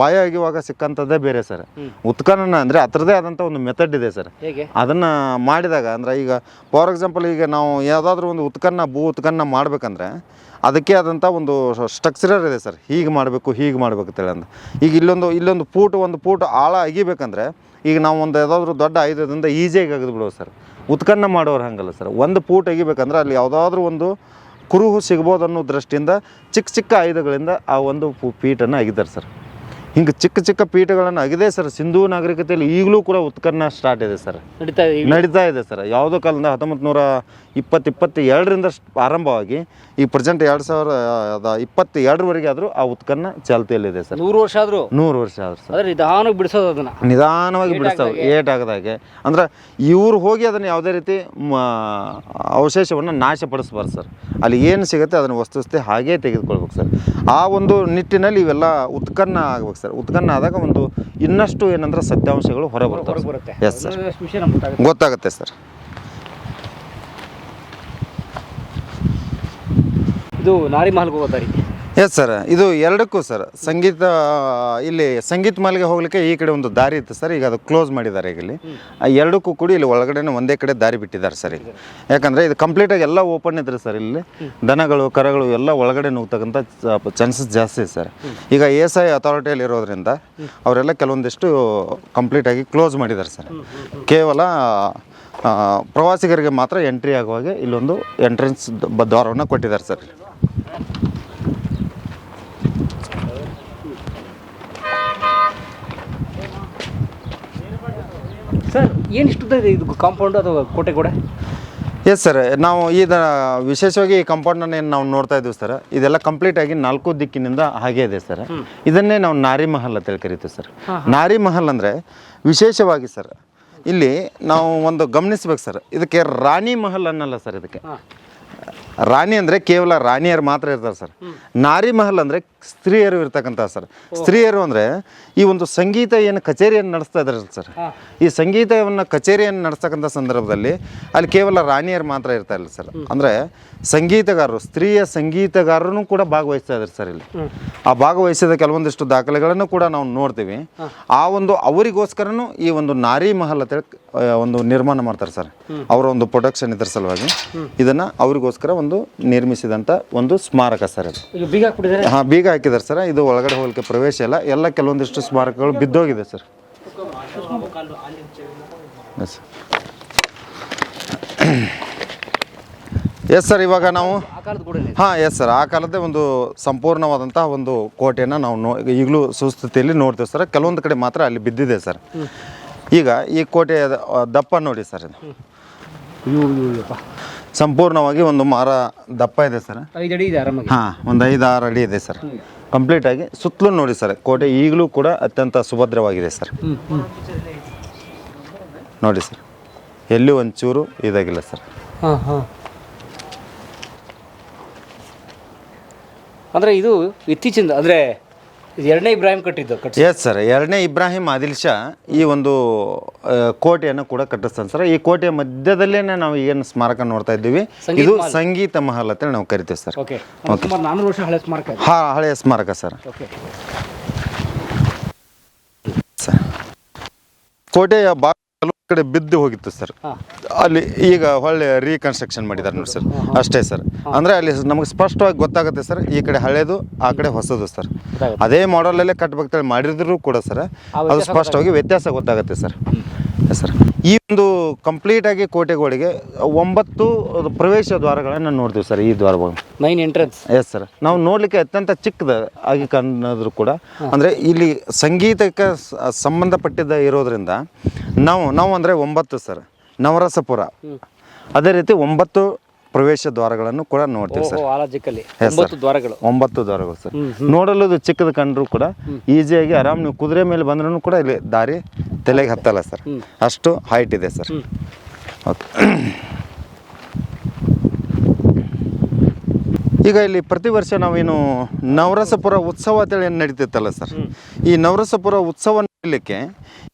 S1: ಪಾಯ ಆಗಿವಾಗ ಸಿಕ್ಕಂಥದ್ದೇ ಬೇರೆ ಸರ್. ಉತ್ಖನನ ಅಂದರೆ ಅದರದೇ ಆದಂಥ ಒಂದು ಮೆಥಡ್ ಇದೆ ಸರ್.
S2: ಹೇಗೆ?
S1: ಅದನ್ನು ಮಾಡಿದಾಗ ಅಂದ್ರೆ ಈಗ ಫಾರ್ ಎಕ್ಸಾಂಪಲ್ ಈಗ ನಾವು ಯಾವುದಾದ್ರೂ ಒಂದು ಉತ್ಖನ್ನ ಭೂ ಉತ್ಖನ್ನ ಮಾಡಬೇಕಂದ್ರೆ ಅದಕ್ಕೆ ಆದಂಥ ಒಂದು ಸ್ಟ್ರಕ್ಚರರ್ ಇದೆ ಸರ್. ಹೀಗೆ ಮಾಡಬೇಕು ಹೀಗೆ ಮಾಡಬೇಕು ಅಂತೇಳಿ ಅಂತ ಈಗ ಇಲ್ಲೊಂದು ಇಲ್ಲೊಂದು ಪೂಟ್, ಒಂದು ಪೂಟ್ ಆಳ ಅಗಿಬೇಕಂದ್ರೆ ಈಗ ನಾವು ಒಂದು ಯಾವುದಾದ್ರೂ ದೊಡ್ಡ ಆಯುಧದಿಂದ ಈಜಿಯಾಗಿ ಬಿಡೋದು ಸರ್. ಉತ್ಕನ್ನ ಮಾಡೋರು ಹಂಗಲ್ಲ ಸರ್. ಒಂದು ಪೂಟ್ ಅಗಿಬೇಕಂದ್ರೆ ಅಲ್ಲಿ ಯಾವುದಾದ್ರೂ ಒಂದು ಕುರುಹು ಸಿಗ್ಬೋದು ಅನ್ನೋ ದೃಷ್ಟಿಯಿಂದ ಚಿಕ್ಕ ಚಿಕ್ಕ ಆಯುಧಗಳಿಂದ ಆ ಒಂದು ಪು- ಪೀಠನ್ನು ಅಗಿದ್ದಾರೆ ಸರ್. ಹಿಂಗೆ ಚಿಕ್ಕ ಚಿಕ್ಕ ಪೀಠಗಳನ್ನು ಆಗಿದೆ ಸರ್. ಸಿಂಧೂ ನಾಗರಿಕತೆಯಲ್ಲಿ ಈಗಲೂ ಕೂಡ ಉತ್ಕನ್ನ ಸ್ಟಾರ್ಟ್ ಇದೆ ಸರ್.
S2: ನಡೀತಾ ಇದೆ.
S1: ನಡೀತಾ ಇದೆ ಸರ್. ಯಾವುದೋ ಕಾಲದಿಂದ ಹತ್ತೊಂಬತ್ತು ನೂರ ಇಪ್ಪತ್ತು ಇಪ್ಪತ್ತ ಎರಡರಿಂದ ಆರಂಭವಾಗಿ ಈ ಪ್ರೆಸೆಂಟ್ ಎರಡು ಸಾವಿರದ ಇಪ್ಪತ್ತ ಎರಡರವರೆಗೆ ಆದರೂ ಆ ಉತ್ಕನ್ನ ಚಾಲ್ತಿಯಲ್ಲಿದೆ ಸರ್.
S2: ನೂರು ವರ್ಷ ಆದರೂ?
S1: ನೂರು ವರ್ಷ ಆದರೂ ಸರ್.
S2: ನಿಧಾನವಾಗಿ ಬಿಡಿಸೋದು ಅದನ್ನ.
S1: ನಿಧಾನವಾಗಿ ಬಿಡಿಸ್ತಾವೆ ಏಟ್ ಆಗದಾಗೆ. ಅಂದ್ರೆ ಇವ್ರು ಹೋಗಿ ಅದನ್ನು ಯಾವುದೇ ರೀತಿ ಅವಶೇಷವನ್ನು ನಾಶಪಡಿಸ್ಬಾರ್ದು ಸರ್. ಅಲ್ಲಿ ಏನು ಸಿಗುತ್ತೆ ಅದನ್ನು ವಸ್ತುಸ್ಥೆ ಹಾಗೇ ತೆಗೆದುಕೊಳ್ಬೇಕು ಸರ್. ಆ ಒಂದು ನಿಟ್ಟಿನಲ್ಲಿ ಇವೆಲ್ಲ ಉತ್ಕನ್ನ ಆಗ್ಬೇಕು ಸರ್. ಉತ್ಕನ್ನ ಆದಾಗ ಒಂದು ಇನ್ನಷ್ಟು ಏನಂದ್ರೆ ಸತ್ಯಾಂಶಗಳು ಹೊರ
S2: ಬರುತ್ತೆ.
S1: ಎಸ್ ಸರ್
S2: ಗೊತ್ತಾಗುತ್ತೆ?
S1: ಗೊತ್ತಾಗುತ್ತೆ ಸರ್
S2: ಇದು ನಾರಿ ಮಹಲ್ಗೆ ಹೋಗೋ ದಾರಿ.
S1: ಎಸ್ ಸರ್ ಇದು ಎರಡಕ್ಕೂ ಸರ್ ಸಂಗೀತ, ಇಲ್ಲಿ ಸಂಗೀತ ಮಾಲ್ಗೆ ಹೋಗ್ಲಿಕ್ಕೆ ಈ ಕಡೆ ಒಂದು ದಾರಿ ಇತ್ತು ಸರ್ ಈಗ ಅದು ಕ್ಲೋಸ್ ಮಾಡಿದ್ದಾರೆ ಈಗ ಇಲ್ಲಿ. ಎರಡಕ್ಕೂ ಕೂಡ ಇಲ್ಲಿ ಒಳಗಡೆ ಒಂದೇ ಕಡೆ ದಾರಿ ಬಿಟ್ಟಿದ್ದಾರೆ ಸರ್ ಈಗ ಯಾಕಂದರೆ ಇದು ಕಂಪ್ಲೀಟಾಗಿ ಎಲ್ಲ ಓಪನ್ ಇದ್ರೆ ಸರ್ ಇಲ್ಲಿ ದನಗಳು, ಕರಗಳು ಎಲ್ಲ ಒಳಗಡೆ ನುಗ್ತಕ್ಕಂಥ ಚಾನ್ಸಸ್ ಜಾಸ್ತಿ ಸರ್ ಈಗ ಎಸ್ ಐ ಅಥಾರಿಟಿಯಲ್ಲಿ ಇರೋದ್ರಿಂದ ಅವರೆಲ್ಲ ಕೆಲವೊಂದಿಷ್ಟು ಕಂಪ್ಲೀಟಾಗಿ ಕ್ಲೋಸ್ ಮಾಡಿದ್ದಾರೆ ಸರ್ ಕೇವಲ ಪ್ರವಾಸಿಗರಿಗೆ ಮಾತ್ರ ಎಂಟ್ರಿ ಆಗುವಾಗೆ ಇಲ್ಲೊಂದು ಎಂಟ್ರೆನ್ಸ್ ದ್ವಾರವನ್ನು ಕೊಟ್ಟಿದ್ದಾರೆ ಸರ್
S2: ಸರ್ ಏನು ಇಷ್ಟು ಇದೆ ಕಾಂಪೌಂಡ್ ಅಥವಾ ಕೋಟೆ ಕೂಡ
S1: ಎಸ್ ಸರ್ ನಾವು ಈಗ ವಿಶೇಷವಾಗಿ ಈ ಕಾಂಪೌಂಡನ್ನು ಏನು ನಾವು ನೋಡ್ತಾ ಇದ್ದೀವಿ ಸರ್ ಇದೆಲ್ಲ ಕಂಪ್ಲೀಟ್ ಆಗಿ ನಾಲ್ಕು ದಿಕ್ಕಿನಿಂದ ಹಾಗೆ ಇದೆ ಸರ್ ಇದನ್ನೇ ನಾವು ನಾರಿ ಮಹಲ್ ಅಂತ ಹೇಳಿ ಕರಿತೀವಿ ಸರ್ ನಾರಿ ಮಹಲ್ ಅಂದರೆ ವಿಶೇಷವಾಗಿ ಸರ್ ಇಲ್ಲಿ ನಾವು ಒಂದು ಗಮನಿಸ್ಬೇಕು ಸರ್ ಇದಕ್ಕೆ ರಾಣಿ ಮಹಲ್ ಅನ್ನಲ್ಲ ಸರ್ ಇದಕ್ಕೆ. ರಾಣಿ ಅಂದರೆ ಕೇವಲ ರಾಣಿಯರು ಮಾತ್ರ ಇರ್ತಾರೆ ಸರ್. ನಾರಿ ಮಹಲ್ ಅಂದರೆ ಸ್ತ್ರೀಯರು ಇರ್ತಕ್ಕಂಥ ಸರ್. ಸ್ತ್ರೀಯರು ಅಂದರೆ ಈ ಒಂದು ಸಂಗೀತ ಏನು ಕಚೇರಿಯನ್ನು ನಡೆಸ್ತಾ ಇದ್ದಾರೆ ಸರ್. ಈ ಸಂಗೀತವನ್ನು ಕಚೇರಿಯನ್ನು ನಡೆಸ್ತಕ್ಕಂಥ ಸಂದರ್ಭದಲ್ಲಿ ಅಲ್ಲಿ ಕೇವಲ ರಾಣಿಯರು ಮಾತ್ರ ಇರ್ತಾ ಇಲ್ಲ ಸರ್. ಅಂದರೆ ಸಂಗೀತಗಾರರು ಸ್ತ್ರೀಯ ಸಂಗೀತಗಾರರು ಕೂಡ ಭಾಗವಹಿಸ್ತಾ ಇದ್ದಾರೆ ಸರ್ ಇಲ್ಲಿ. ಆ ಭಾಗವಹಿಸಿದ ಕೆಲವೊಂದಿಷ್ಟು ದಾಖಲೆಗಳನ್ನು ಕೂಡ ನಾವು ನೋಡ್ತೀವಿ. ಆ ಒಂದು ಅವರಿಗೋಸ್ಕರನೂ ಈ ಒಂದು ನಾರಿ ಮಹಲ್ ಅಂತೇಳಿ ಆ, ಒಂದು ನಿರ್ಮಾಣ ಮಾಡ್ತಾರೆ ಸರ್. ಅವರ ಒಂದು ಪ್ರೊಡಕ್ಷನ್ ಇದ್ರ ಸಲುವಾಗಿ ಇದನ್ನ ಅವರಿಗೋಸ್ಕರ ಒಂದು ನಿರ್ಮಿಸಿದಂಥ ಒಂದು ಸ್ಮಾರಕ ಸರ್ ಇದು.
S2: ಈಗ ಬೀಗ ಹಾಕ್ಬಿಟ್ಟಿದ್ದಾರೆ?
S1: ಹಾಂ ಬೀಗ ಹಾಕಿದ್ದಾರೆ ಸರ್. ಇದು ಒಳಗಡೆ ಹೋಗಲಿಕ್ಕೆ ಪ್ರವೇಶ ಇಲ್ಲ. ಎಲ್ಲ ಕೆಲವೊಂದಿಷ್ಟು ಸ್ಮಾರಕಗಳು ಬಿದ್ದೋಗಿದೆ ಸರ್. ಎಸ್ ಎಸ್ ಸರ್ ಇವಾಗ ನಾವು ಹಾಂ ಎಸ್ ಸರ್ ಆ ಕಾಲದೇ ಒಂದು ಸಂಪೂರ್ಣವಾದಂತಹ ಒಂದು ಕೋಟೆಯನ್ನು ನಾವು ನೋ ಈಗಲೂ ಸುಸ್ಥಿತಿಯಲ್ಲಿ ನೋಡ್ತೇವೆ ಸರ್ ಕೆಲವೊಂದು ಕಡೆ ಮಾತ್ರ ಅಲ್ಲಿ ಬಿದ್ದಿದೆ ಸರ್ ಈಗ ಈ ಕೋಟೆಯ ದಪ್ಪ ನೋಡಿ ಸರ್ ಇದು. ಸಂಪೂರ್ಣವಾಗಿ ಒಂದು ಮರ ದಪ್ಪ ಇದೆ ಸರ್.
S2: ಐದು ಅಡಿ ಇದೆ ಆರಾಮಾಗಿ.
S1: ಹಾಂ ಒಂದು ಐದು ಆರು ಅಡಿ ಇದೆ ಸರ್. ಕಂಪ್ಲೀಟಾಗಿ ಸುತ್ತಲೂ ನೋಡಿ ಸರ್ ಕೋಟೆ ಈಗಲೂ ಕೂಡ ಅತ್ಯಂತ ಸುಭದ್ರವಾಗಿದೆ ಸರ್. ನೋಡಿ ಸರ್ ಎಲ್ಲಿ ಒಂಚೂರು ಇದಾಗಿಲ್ಲ ಸರ್.
S2: ಹಾಂ ಹಾಂ. ಅಂದರೆ ಇದು ಇತ್ತೀಚಿನ ಅಂದರೆ ಇದು ಎರಡನೇ ಇಬ್ರಾಹಿಂ ಕಟ್ಟಿದ್ದು
S1: ಎಸ್ ಸರ್ ಎರಡನೇ ಇಬ್ರಾಹಿಂ ಆದಿಲ್ ಶಾ ಈ ಒಂದು ಆ, ಕೋಟೆಯನ್ನು ಕೂಡ ಕಟ್ಟಿಸ್ತಾನೆ ಸರ್ ಈ ಕೋಟೆಯ ಮಧ್ಯದಲ್ಲೇ ನಾವು ಏನು ಸ್ಮಾರಕ ನೋಡ್ತಾ ಇದ್ದೀವಿ. ಇದು ಸಂಗೀತ ಮಹಲ್ ಅಂತ ನಾವು ಕರಿತೀವಿ ಸರ್
S2: ಓಕೆ ಸುಮಾರು ನಾನ್ನೂರು ವರ್ಷ ಹಳೆ ಸ್ಮಾರಕ ಇದೆ.
S1: ಹಾ ಹಳೆಯ ಸ್ಮಾರಕ ಸರ್
S2: ಓಕೆ
S1: ಕೋಟೆಯ ಕೆಲವು ಕಡೆ ಬಿದ್ದು ಹೋಗಿತ್ತು ಸರ್. ಅಲ್ಲಿ ಈಗ ಒಳ್ಳೆ ರೀಕನ್ಸ್ಟ್ರಕ್ಷನ್ ಮಾಡಿದ್ದಾರೆ ನೋಡಿ ಸರ್. ಅಷ್ಟೇ ಸರ್. ಅಂದರೆ ಅಲ್ಲಿ ನಮಗೆ ಸ್ಪಷ್ಟವಾಗಿ ಗೊತ್ತಾಗುತ್ತೆ ಸರ್ ಈ ಕಡೆ ಹಳೇದು ಆ ಕಡೆ ಹೊಸದು ಸರ್. ಅದೇ ಮಾಡಲಲ್ಲೇ ಕಟ್ಬೇಕು ಮಾಡಿದ್ರು ಕೂಡ ಸರ್. ಅದು ಸ್ಪಷ್ಟವಾಗಿ ವ್ಯತ್ಯಾಸ ಗೊತ್ತಾಗುತ್ತೆ ಸರ್. ಸರ್ ಈ ಒಂದು ಕಂಪ್ಲೀಟ್ ಆಗಿ ಕೋಟೆಗಳಿಗೆ ಒಂಬತ್ತು ಪ್ರವೇಶ ದ್ವಾರಗಳನ್ನು ನೋಡ್ತೀವಿ ಸರ್ ಈ ದ್ವಾರ
S2: ಮೈನ್ ಎಂಟ್ರೆನ್ಸ್
S1: ಎಸ್ ಸರ್ ನಾವು ನೋಡಲಿಕ್ಕೆ ಅತ್ಯಂತ ಚಿಕ್ಕದ ಆಗಿ ಕಾಣೋದ್ರು ಕೂಡ. ಅಂದರೆ ಇಲ್ಲಿ ಸಂಗೀತಕ್ಕೆ ಸಂಬಂಧಪಟ್ಟಿದ್ದ ಇರೋದ್ರಿಂದ ನಾವು ನಾವು ಅಂದರೆ ಒಂಬತ್ತು ಸರ್ ನವರಸಪುರ. ಅದೇ ರೀತಿ ಒಂಬತ್ತು ಪ್ರವೇಶ ದ್ವಾರಗಳನ್ನು ಕೂಡ ನೋಡ್ತೀವಿ ಸರ್.
S2: ಆಲಾಜಿಕಲ್ಲಿ ಒಂಬತ್ತು ದ್ವಾರಗಳು.
S1: ಒಂಬತ್ತು ದ್ವಾರಗಳು ಸರ್. ನೋಡಲು ಇದು ಚಿಕ್ಕದ ಕಂಡ್ರು ಕೂಡ ಈಸಿಯಾಗಿ ಆರಾಮ್ ನೀವು ಕುದುರೆ ಮೇಲೆ ಬಂದ್ರೂ ಕೂಡ ಇಲ್ಲಿ ದಾರಿ ತಲೆಗೆ ಹತ್ತಲ್ಲ ಸರ್. ಅಷ್ಟು ಹೈಟ್ ಇದೆ ಸರ್. ಓಕೆ. ಈಗ ಇಲ್ಲಿ ಪ್ರತಿ ವರ್ಷ ನಾವೇನು ನವರಸಪುರ ಉತ್ಸವ ಅಂತೇಳಿ ಏನು ನಡೀತಿತ್ತಲ್ಲ ಸರ್. ಈ ನವರಸಪುರ ಉತ್ಸವ ನಡೀಲಿಕ್ಕೆ